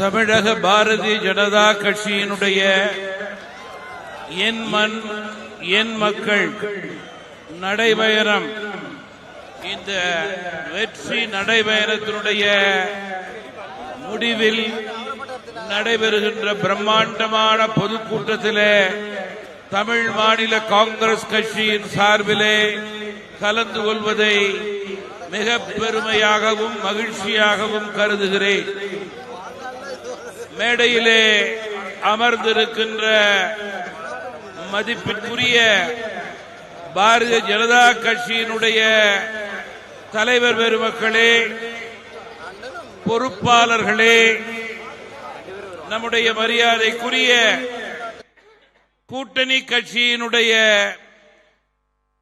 தமிழக பாரதிய ஜனதா கட்சியினுடைய என் மண் என் மக்கள் நடைபயணம். இந்த வெற்றி நடைபயணத்தினுடைய முடிவில் நடைபெறுகின்ற பிரம்மாண்டமான பொதுக்கூட்டத்திலே தமிழ் மாநில காங்கிரஸ் கட்சியின் சார்பிலே கலந்து கொள்வதை மிக பெருமையாகவும் மகிழ்ச்சியாகவும் கருதுகிறேன். மேடையிலே அமர்ந்திருக்கின்ற மதிப்பிற்குரிய பாரதிய ஜனதா கட்சியினுடைய தலைவர் பெருமக்களே பொறுப்பாளர்களே நம்முடைய மரியாதைக்குரிய கூட்டணி கட்சியினுடைய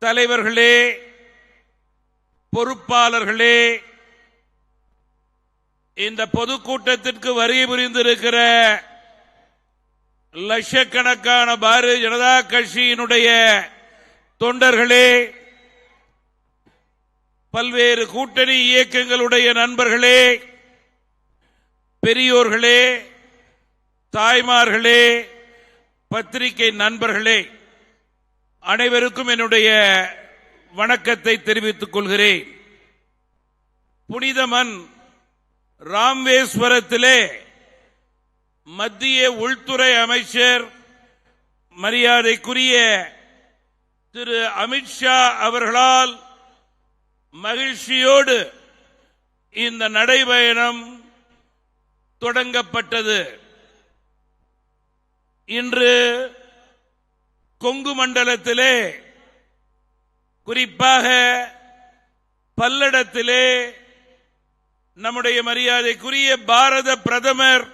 தலைவர்களே பொறுப்பாளர்களே இந்த பொதுக்கூட்டத்திற்கு வருகை புரிந்திருக்கிற லட்சக்கணக்கான பாரதிய ஜனதா கட்சியினுடைய தொண்டர்களே பல்வேறு கூட்டணி இயக்கங்களுடைய நண்பர்களே பெரியோர்களே தாய்மார்களே பத்திரிகை நண்பர்களே அனைவருக்கும் என்னுடைய வணக்கத்தை தெரிவித்துக் கொள்கிறேன். புனிதமன் ராமேஸ்வரத்திலே மத்திய உள்துறை அமைச்சர் மரியாதைக்குரிய திரு அமித்ஷா அவர்களால் மகிழ்ச்சியோடு இந்த நடைபயணம் தொடங்கப்பட்டது. இன்று கொங்கு மண்டலத்திலே குறிப்பாக பல்லடத்திலே நம்முடைய மரியாதைக்குரிய பாரத பிரதமர்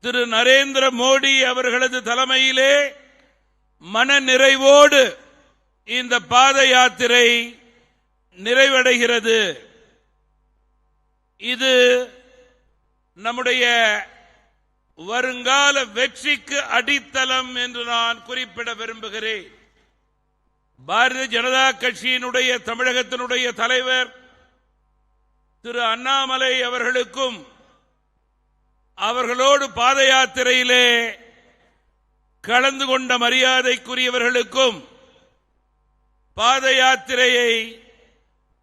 திரு நரேந்திர மோடி அவர்களது தலைமையிலே மன நிறைவோடு இந்த பாத யாத்திரை நிறைவடைகிறது. இது நம்முடைய வருங்கால வெற்றிக்கு அடித்தளம் என்று நான் குறிப்பிட விரும்புகிறேன். பாரதிய ஜனதா கட்சியினுடைய தமிழகத்தினுடைய தலைவர் திரு அண்ணாமலை அவர்களுக்கும் அவர்களோடு பாத யாத்திரையிலே கலந்து கொண்ட மரியாதைக்குரியவர்களுக்கும் பாத யாத்திரையை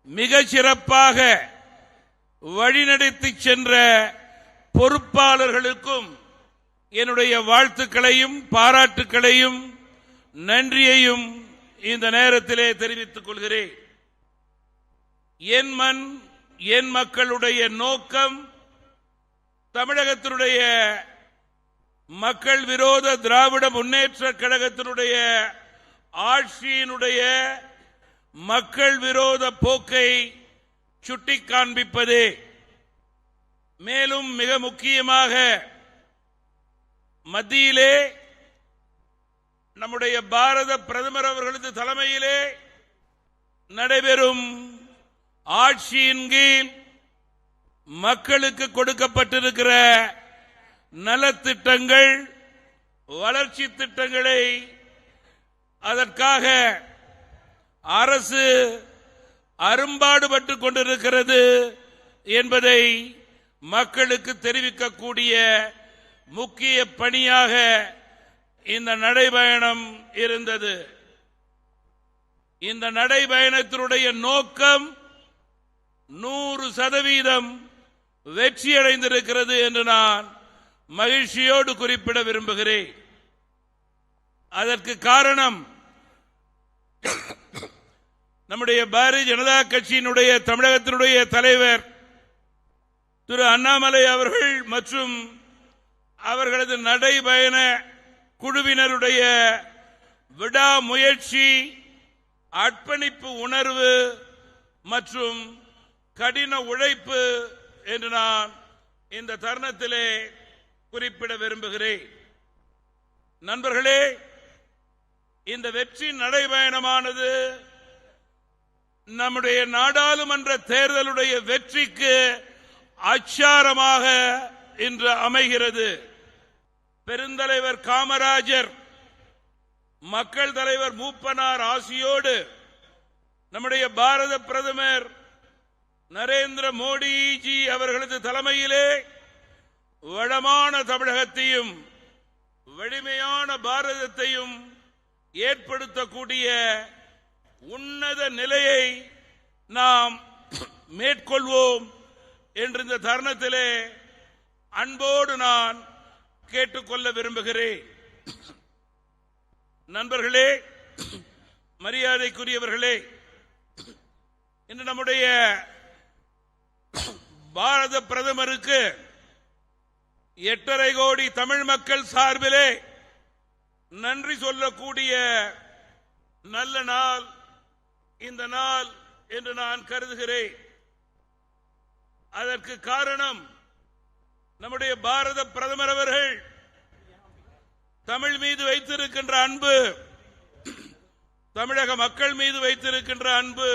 மிக சிறப்பாக வழிநடத்தி சென்ற பொறுப்பாளர்களுக்கும் என்னுடைய வாழ்த்துக்களையும் பாராட்டுக்களையும் நன்றியையும் இந்த நேரத்திலே தெரிவித்துக் கொள்கிறேன். என் மண் என் மக்களுடைய நோக்கம் தமிழகத்தினுடைய மக்கள் விரோத திராவிட முன்னேற்ற கழகத்தினுடைய ஆட்சியினுடைய மக்கள் விரோத போக்கை சுட்டி காண்பிப்பதே மேலும் மிக முக்கியமாக மத்தியிலே நம்முடைய பாரத பிரதமர் அவர்களது தலைமையிலே நடைபெறும் ஆட்சியின் கீழ் மக்களுக்கு கொடுக்கப்பட்டிருக்கிற நலத்திட்டங்கள் வளர்ச்சி திட்டங்களை அதற்காக அரசு அரும்பாடுபட்டு கொண்டிருக்கிறது என்பதை மக்களுக்கு தெரிவிக்கக்கூடிய முக்கிய பணியாக இந்த நடைபயணம் இருந்தது. இந்த நடைபயணத்தினுடைய நோக்கம் நூறு சதவீதம் வெற்றியடைந்திருக்கிறது என்று நான் மகிழ்ச்சியோடு குறிப்பிட விரும்புகிறேன். அதற்கு காரணம் நம்முடைய பாரதிய ஜனதா கட்சியினுடைய தமிழகத்தினுடைய தலைவர் திரு அண்ணாமலை அவர்கள் மற்றும் அவர்களது நடைபயண குழுவினருடைய விடாமுயற்சி அர்ப்பணிப்பு உணர்வு மற்றும் கடின உழைப்பு என்று நான் இந்த தருணத்திலே குறிப்பிட விரும்புகிறேன். நண்பர்களே இந்த வெற்றி நடைபயணமானது நம்முடைய நாடாளுமன்ற தேர்தலுடைய வெற்றிக்கு அச்சாரமாக இன்று அமைகிறது. பெருந்தலைவர் காமராஜர் மக்கள் தலைவர் மூப்பனார் ஆசியோடு நம்முடைய பாரத பிரதமர் நரேந்திர மோடிஜி அவர்களது தலைமையிலே வளமான தமிழகத்தையும் வலிமையான பாரதத்தையும் ஏற்படுத்தக்கூடிய உன்னத நிலையை நாம் மேற்கொள்வோம் என்ற இந்த தருணத்திலே அன்போடு நான் கேட்டுக்கொள்ள விரும்புகிறேன். நண்பர்களே மரியாதைக்குரியவர்களே இன்று நம்முடைய பாரத பிரதமருக்கு எட்டரை கோடி தமிழ் மக்கள் சார்பிலே நன்றி சொல்லக்கூடிய நல்ல நாள் இந்த நாள் என்று நான் கருதுகிறேன். அதற்கு காரணம் நம்முடைய பாரத பிரதமர் அவர்கள் தமிழ் மீது வைத்திருக்கின்ற அன்பு தமிழக மக்கள் மீது வைத்திருக்கின்ற அன்பு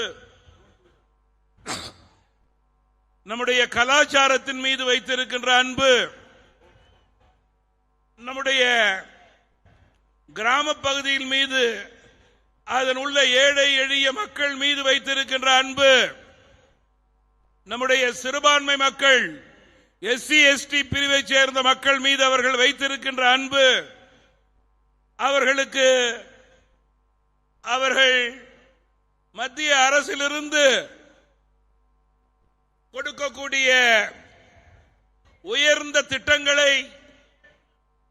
நம்முடைய கலாச்சாரத்தின் மீது வைத்திருக்கின்ற அன்பு நம்முடைய கிராம பகுதியின் மீது அதன் உள்ள ஏழை எளிய மக்கள் மீது வைத்திருக்கின்ற அன்பு நம்முடைய சிறுபான்மை மக்கள் எஸ்சி எஸ்டி பிரிவை சேர்ந்த மக்கள் மீது அவர்கள் வைத்திருக்கின்ற அன்பு அவர்களுக்கு அவர்கள் மத்திய அரசிலிருந்து கொடுக்கக்கூடிய உயர்ந்த திட்டங்களை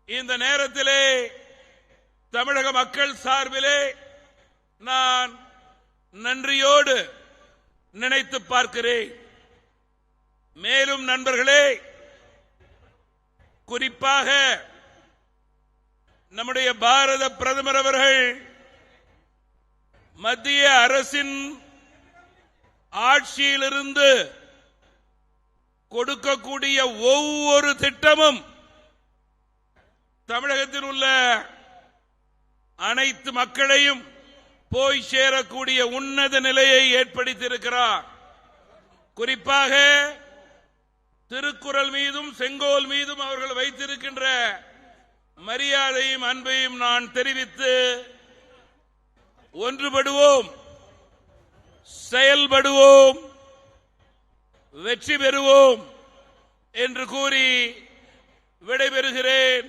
இந்த நேரத்திலே தமிழக மக்கள் சார்பிலே நான் நன்றியோடு நினைத்து பார்க்கிறேன். மேலும் நண்பர்களே குறிப்பாக நம்முடைய பாரத பிரதமர் அவர்கள் மத்திய அரசின் ஆட்சியிலிருந்து கொடுக்கக்கூடிய ஒவ்வொரு திட்டமும் தமிழகத்தில் உள்ள அனைத்து மக்களையும் போய் சேரக்கூடிய உன்னத நிலையை ஏற்படுத்தியிருக்கிறார். குறிப்பாக திருக்குறள் மீதும் செங்கோல் மீதும் அவர்கள் வைத்திருக்கின்ற மரியாதையும் அன்பையும் நான் தெரிவித்து ஒன்றுபடுவோம் செயல்படுவோம். வெற்றி பெறுவோம் என்று கூறி விடைபெறுகிறேன்.